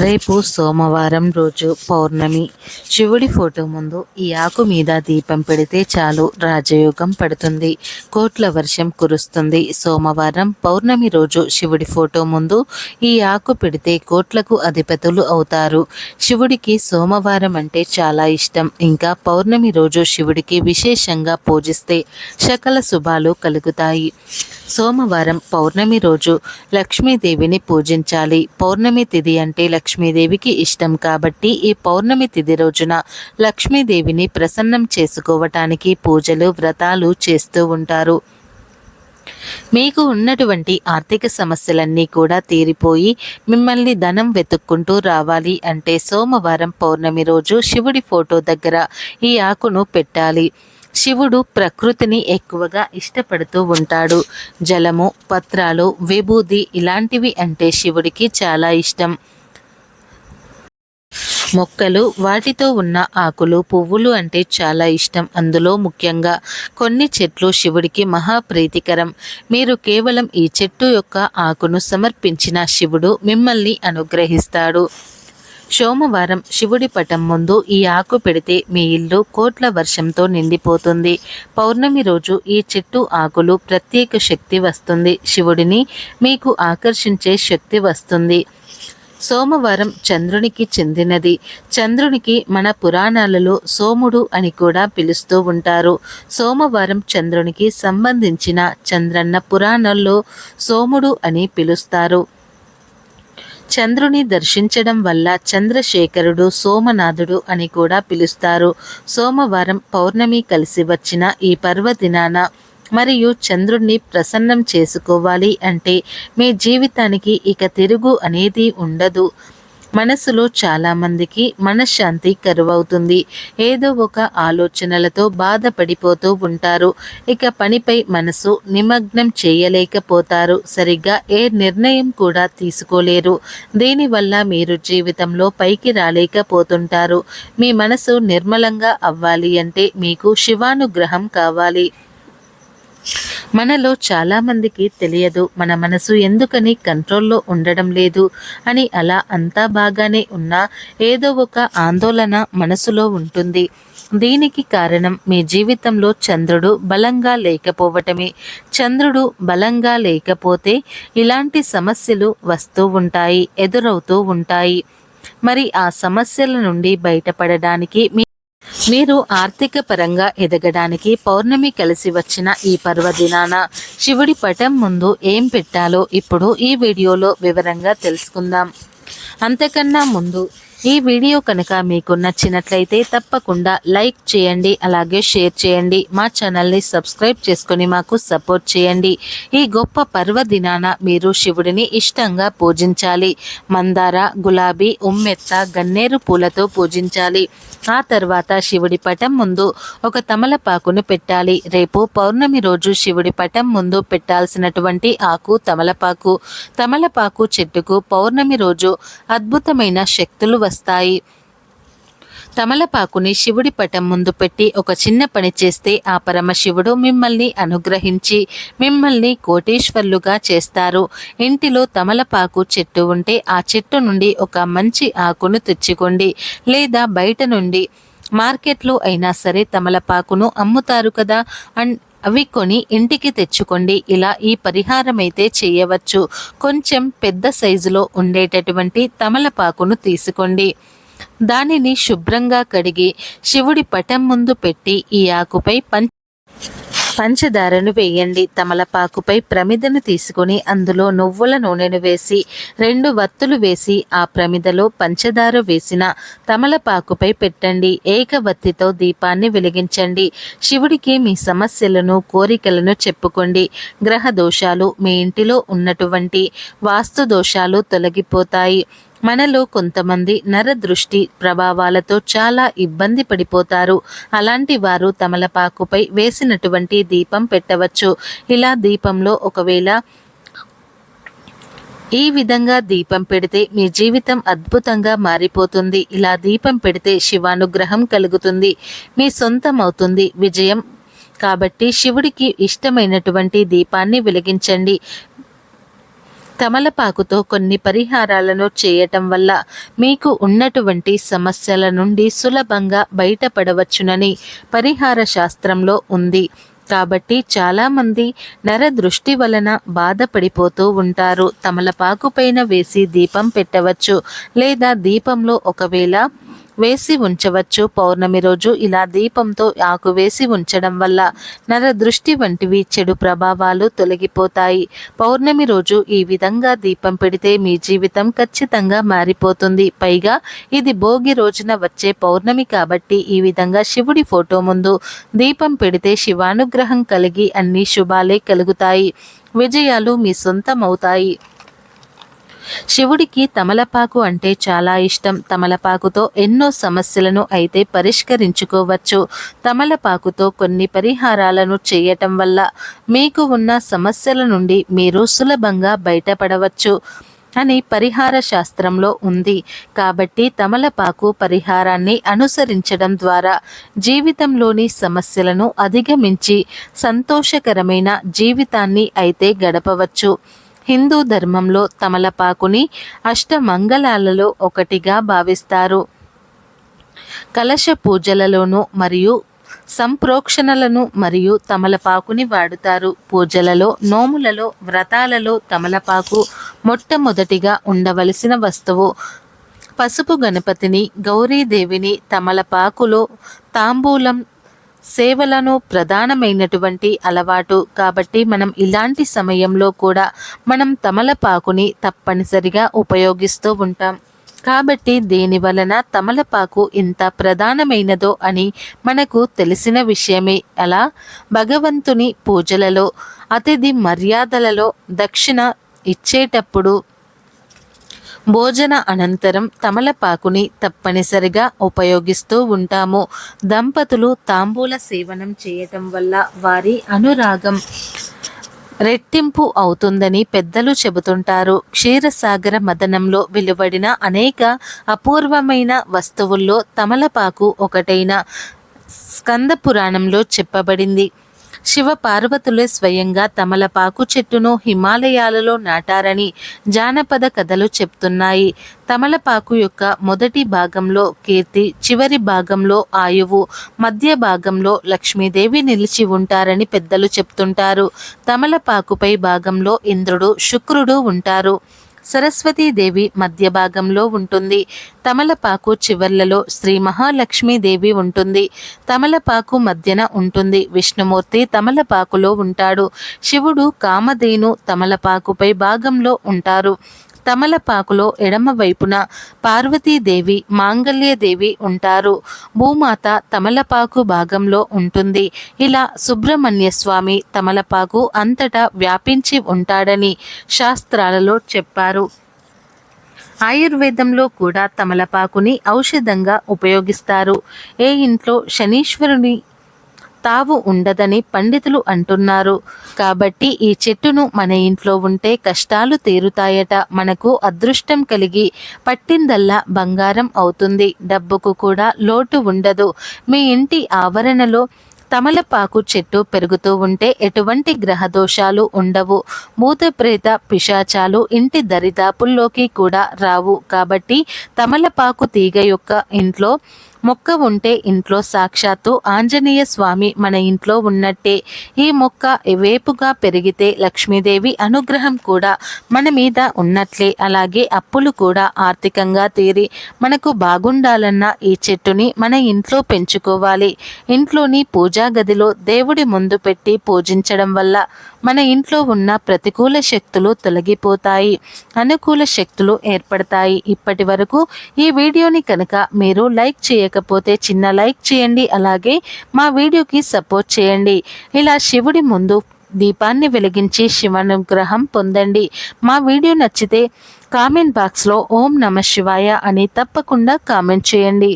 రేపు సోమవారం రోజు పౌర్ణమి. శివుడి ఫోటో ముందు ఈ ఆకు మీద దీపం పెడితే చాలు రాజయోగం పడుతుంది. కోట్ల వర్షం కురుస్తుంది. సోమవారం పౌర్ణమి రోజు శివుడి ఫోటో ముందు ఈ ఆకు పెడితే కోట్లకు అధిపతులు అవుతారు. శివుడికి సోమవారం అంటే చాలా ఇష్టం. ఇంకా పౌర్ణమి రోజు శివుడికి విశేషంగా పూజిస్తే సకల శుభాలు కలుగుతాయి. సోమవారం పౌర్ణమి రోజు లక్ష్మీదేవిని పూజించాలి. పౌర్ణమి తిథి అంటే లక్ష్మీదేవికి ఇష్టం కాబట్టి ఈ పౌర్ణమి తిథి రోజున లక్ష్మీదేవిని ప్రసన్నం చేసుకోవటానికి పూజలు వ్రతాలు చేస్తూ ఉంటారు. మీకు ఉన్నటువంటి ఆర్థిక సమస్యలన్నీ కూడా తీరిపోయి మిమ్మల్ని ధనం వెతుక్కుంటూ రావాలి అంటే సోమవారం పౌర్ణమి రోజు శివుడి ఫోటో దగ్గర ఈ ఆకును పెట్టాలి. శివుడు ప్రకృతిని ఎక్కువగా ఇష్టపడుతూ ఉంటాడు. జలము పత్రాలు విభూది ఇలాంటివి అంటే శివుడికి చాలా ఇష్టం. మొక్కలు వాటితో ఉన్న ఆకులు పువ్వులు అంటే చాలా ఇష్టం. అందులో ముఖ్యంగా కొన్ని చెట్లు శివుడికి మహాప్రీతికరం. మీరు కేవలం ఈ చెట్టు యొక్క ఆకును సమర్పించిన శివుడు మిమ్మల్ని అనుగ్రహిస్తాడు. సోమవారం శివుడి పటం ముందు ఈ ఆకు పెడితే మీ ఇల్లు కోట్ల వర్షంతో నిండిపోతుంది. పౌర్ణమి రోజు ఈ చెట్టు ఆకులు ప్రత్యేక శక్తి వస్తుంది. శివుడిని మీకు ఆకర్షించే శక్తి వస్తుంది. సోమవారం చంద్రునికి చెందినది. చంద్రునికి మన పురాణాలలో సోముడు అని కూడా పిలుస్తూ ఉంటారు. సోమవారం చంద్రునికి సంబంధించిన చంద్రన్న పురాణాల్లో సోముడు అని పిలుస్తారు. చంద్రుని దర్శించడం వల్ల చంద్రశేఖరుడు సోమనాథుడు అని కూడా పిలుస్తారు. సోమవారం పౌర్ణమి కలిసి వచ్చిన ఈ పర్వదినాన మరియు చంద్రుణ్ణి ప్రసన్నం చేసుకోవాలి అంటే మీ జీవితానికి ఇక తిరుగు అనేది ఉండదు. మనసులో చాలామందికి మనశ్శాంతి కరువవుతుంది. ఏదో ఒక ఆలోచనలతో బాధపడిపోతూ ఉంటారు. ఇక పనిపై మనసు నిమగ్నం చేయలేకపోతారు. సరిగ్గా ఏ నిర్ణయం కూడా తీసుకోలేరు. దీనివల్ల మీరు జీవితంలో పైకి రాలేకపోతుంటారు. మీ మనసు నిర్మలంగా అవ్వాలి అంటే మీకు శివానుగ్రహం కావాలి. మనలో చాలామందికి తెలియదు మన మనసు ఎందుకని కంట్రోల్లో ఉండడం లేదు అని అలా అంతా బాగానే ఉన్నా ఏదో ఒక ఆందోళన మనసులో ఉంటుంది. దీనికి కారణం మీ జీవితంలో చంద్రుడు బలంగా లేకపోవటమే. చంద్రుడు బలంగా లేకపోతే ఇలాంటి సమస్యలు వస్తూ ఉంటాయి ఎదురవుతూ ఉంటాయి. మరి ఆ సమస్యల నుండి బయటపడడానికి మీ మీరు ఆర్థిక పరంగా ఎదగడానికి పౌర్ణమి కలిసి వచ్చిన ఈ పర్వదినాన శివుడి పటం ముందు ఏం పెట్టాలో ఇప్పుడు ఈ వీడియోలో వివరంగా తెలుసుకుందాం. అంతకన్నా ముందు ఈ వీడియో కనుక మీకు నచ్చినట్లయితే తప్పకుండా లైక్ చేయండి అలాగే షేర్ చేయండి మా ఛానల్ని సబ్స్క్రైబ్ చేసుకొని మాకు సపోర్ట్ చేయండి. ఈ గొప్ప పర్వదినాన మీరు శివుడిని ఇష్టంగా పూజించాలి. మందార గులాబీ ఉమ్మెత్త గన్నేరు పూలతో పూజించాలి. ఆ తర్వాత శివుడి పటం ముందు ఒక తమలపాకును పెట్టాలి. రేపు పౌర్ణమి రోజు శివుడి పటం ముందు పెట్టాల్సినటువంటి ఆకు తమలపాకు. తమలపాకు చెట్టుకు పౌర్ణమి రోజు అద్భుతమైన శక్తులు వస్తాయి. తమలపాకుని శివుడి పటం ముందు పెట్టి ఒక చిన్న పని చేస్తే ఆ పరమశివుడు మిమ్మల్ని అనుగ్రహించి మిమ్మల్ని కోటేశ్వర్లుగా చేస్తారు. ఇంటిలో తమలపాకు చెట్టు ఉంటే ఆ చెట్టు నుండి ఒక మంచి ఆకును తెచ్చుకోండి. లేదా బయట నుండి మార్కెట్లో అయినా సరే తమలపాకును అమ్ముతారు కదా అండ్ అవి కొని ఇంటికి తెచ్చుకోండి. ఇలా ఈ పరిహారం అయితే చేయవచ్చు. కొంచెం పెద్ద సైజులో ఉండేటటువంటి తమలపాకును తీసుకోండి. దానిని శుభ్రంగా కడిగి శివుడి పటం ముందు పెట్టి ఈ ఆకుపై పంచ పంచదారను వేయండి. తమలపాకుపై ప్రమిదను తీసుకొని అందులో నువ్వుల నూనెను వేసి రెండు వత్తులు వేసి ఆ ప్రమిదలో పంచదార వేసిన తమలపాకుపై పెట్టండి. ఏకవత్తితో దీపాన్ని వెలిగించండి. శివుడికి మీ సమస్యలను కోరికలను చెప్పుకోండి. గ్రహ దోషాలు మీ ఇంటిలో ఉన్నటువంటి వాస్తు దోషాలు తొలగిపోతాయి. మనలో కొంతమంది నరదృష్టి ప్రభావాలతో చాలా ఇబ్బంది పడిపోతారు. అలాంటి వారు తమలపాకుపై వేసినటువంటి దీపం పెట్టవచ్చు. ఇలా దీపంలో ఒకవేళ ఈ విధంగా దీపం పెడితే మీ జీవితం అద్భుతంగా మారిపోతుంది. ఇలా దీపం పెడితే శివానుగ్రహం కలుగుతుంది. మీ సొంతం అవుతుంది విజయం. కాబట్టి శివుడికి ఇష్టమైనటువంటి దీపాన్ని వెలిగించండి. తమలపాకుతో కొన్ని పరిహారాలను చేయటం వల్ల మీకు ఉన్నటువంటి సమస్యల నుండి సులభంగా బయటపడవచ్చునని పరిహార శాస్త్రంలో ఉంది. కాబట్టి చాలామంది నర దృష్టి వలన బాధపడిపోతూ ఉంటారు. తమలపాకు పైన వేసి దీపం పెట్టవచ్చు. లేదా దీపంలో ఒకవేళ వేసి ఉంచవచ్చు. పౌర్ణమి రోజు ఇలా దీపంతో ఆకు వేసి ఉంచడం వల్ల నర దృష్టి వంటివి చెడు ప్రభావాలు తొలగిపోతాయి. పౌర్ణమి రోజు ఈ విధంగా దీపం పెడితే మీ జీవితం ఖచ్చితంగా మారిపోతుంది. పైగా ఇది భోగి రోజున వచ్చే పౌర్ణమి కాబట్టి ఈ విధంగా శివుడి ఫోటో ముందు దీపం పెడితే శివానుగ్రహం కలిగి అన్ని శుభాలే కలుగుతాయి. విజయాలు మీ సొంతమవుతాయి. శివుడికి తమలపాకు అంటే చాలా ఇష్టం. తమలపాకుతో ఎన్నో సమస్యలను అయితే పరిష్కరించుకోవచ్చు. తమలపాకుతో కొన్ని పరిహారాలను చేయటం వల్ల మీకు ఉన్న సమస్యల నుండి మీరు సులభంగా బయటపడవచ్చు అని పరిహార శాస్త్రంలో ఉంది. కాబట్టి తమలపాకు పరిహారాన్ని అనుసరించడం ద్వారా జీవితంలోని సమస్యలను అధిగమించి సంతోషకరమైన జీవితాన్ని అయితే గడపవచ్చు. హిందూ ధర్మంలో తమలపాకుని అష్టమంగళాలలో ఒకటిగా భావిస్తారు. కలశ పూజలలోనూ మరియు సంప్రోక్షణలను మరియు తమలపాకుని వాడుతారు. పూజలలో నోములలో వ్రతాలలో తమలపాకు మొట్టమొదటిగా ఉండవలసిన వస్తువు. పసుపు గణపతిని గౌరీదేవిని తమలపాకులో తాంబూలం సేవలను ప్రధానమైనటువంటి అలవాటు. కాబట్టి మనం ఇలాంటి సమయంలో కూడా మనం తమలపాకుని తప్పనిసరిగా ఉపయోగిస్తూ ఉంటాం. కాబట్టి దీని వలన తమలపాకు ఎంత ప్రధానమైనదో అని మనకు తెలిసిన విషయమే. అలా భగవంతుని పూజలలో అతిథి మర్యాదలలో దక్షిణ ఇచ్చేటప్పుడు భోజన అనంతరం తమలపాకుని తప్పనిసరిగా ఉపయోగిస్తూ ఉంటాము. దంపతులు తాంబూల సేవనం చేయటం వల్ల వారి అనురాగం రెట్టింపు అవుతుందని పెద్దలు చెబుతుంటారు. క్షీరసాగర మదనంలో వెలువడిన అనేక అపూర్వమైన వస్తువుల్లో తమలపాకు ఒకటైన స్కంద పురాణంలో చెప్పబడింది. శివ పార్వతులే స్వయంగా తమలపాకు చెట్టును హిమాలయాలలో నాటారని జానపద కథలు చెప్తున్నాయి. తమలపాకు యొక్క మొదటి భాగంలో కీర్తి చివరి భాగంలో ఆయువు మధ్య భాగంలో లక్ష్మీదేవి నిలిచి ఉంటారని పెద్దలు చెప్తుంటారు. తమలపాకుపై భాగంలో ఇంద్రుడు శుక్రుడు ఉంటారు. సరస్వతీదేవి మధ్య భాగంలో ఉంటుంది. తమలపాకు చివర్లలో శ్రీ మహాలక్ష్మీదేవి ఉంటుంది. తమలపాకు మధ్యన ఉంటుంది. విష్ణుమూర్తి తమలపాకులో ఉంటాడు. శివుడు కామధేను తమలపాకుపై భాగంలో ఉంటారు. తమలపాకులో ఎడమ వైపున పార్వతీదేవి మాంగళ్యదేవి ఉంటారు. భూమాత తమలపాకు భాగంలో ఉంటుంది. ఇలా సుబ్రహ్మణ్య స్వామి తమలపాకు అంతటా వ్యాపించి ఉంటాడని శాస్త్రాలలో చెప్పారు. ఆయుర్వేదంలో కూడా తమలపాకుని ఔషధంగా ఉపయోగిస్తారు. ఏ ఇంట్లో శనీశ్వరుని తావు ఉండదని పండితులు అంటున్నారు. కాబట్టి ఈ చెట్టును మన ఇంట్లో ఉంటే కష్టాలు తీరుతాయట. మనకు అదృష్టం కలిగి పట్టిందల్లా బంగారం అవుతుంది. డబ్బుకు కూడా లోటు ఉండదు. మీ ఇంటి ఆవరణలో తమలపాకు చెట్టు పెరుగుతూ ఉంటే ఎటువంటి గ్రహ దోషాలు ఉండవు. భూతప్రేత పిశాచాలు ఇంటి దరిదాపుల్లోకి కూడా రావు. కాబట్టి తమలపాకు తీగ యొక్క ఇంట్లో మొక్క ఉంటే ఇంట్లో సాక్షాత్తు ఆంజనేయ స్వామి మన ఇంట్లో ఉన్నట్టే. ఈ మొక్క వేపుగా పెరిగితే లక్ష్మీదేవి అనుగ్రహం కూడా మన మీద ఉన్నట్లే. అలాగే అప్పులు కూడా ఆర్థికంగా తీరి మనకు బాగుండాలన్న ఈ చెట్టుని మన ఇంట్లో పెంచుకోవాలి. ఇంట్లోని పూజా గదిలో దేవుడి ముందు పెట్టి పూజించడం వల్ల మన ఇంట్లో ఉన్న ప్రతికూల శక్తులు తొలగిపోతాయి అనుకూల శక్తులు ఏర్పడతాయి. ఇప్పటి వరకు ఈ వీడియోని కనుక మీరు లైక్ చేయకపోతే చిన్న లైక్ చేయండి అలాగే మా వీడియోకి సపోర్ట్ చేయండి. ఇలా శివుడి ముందు దీపాన్ని వెలిగించి శివానుగ్రహం పొందండి. మా వీడియో నచ్చితే కామెంట్ బాక్స్లో ఓం నమ శివాయ అని తప్పకుండా కామెంట్ చేయండి.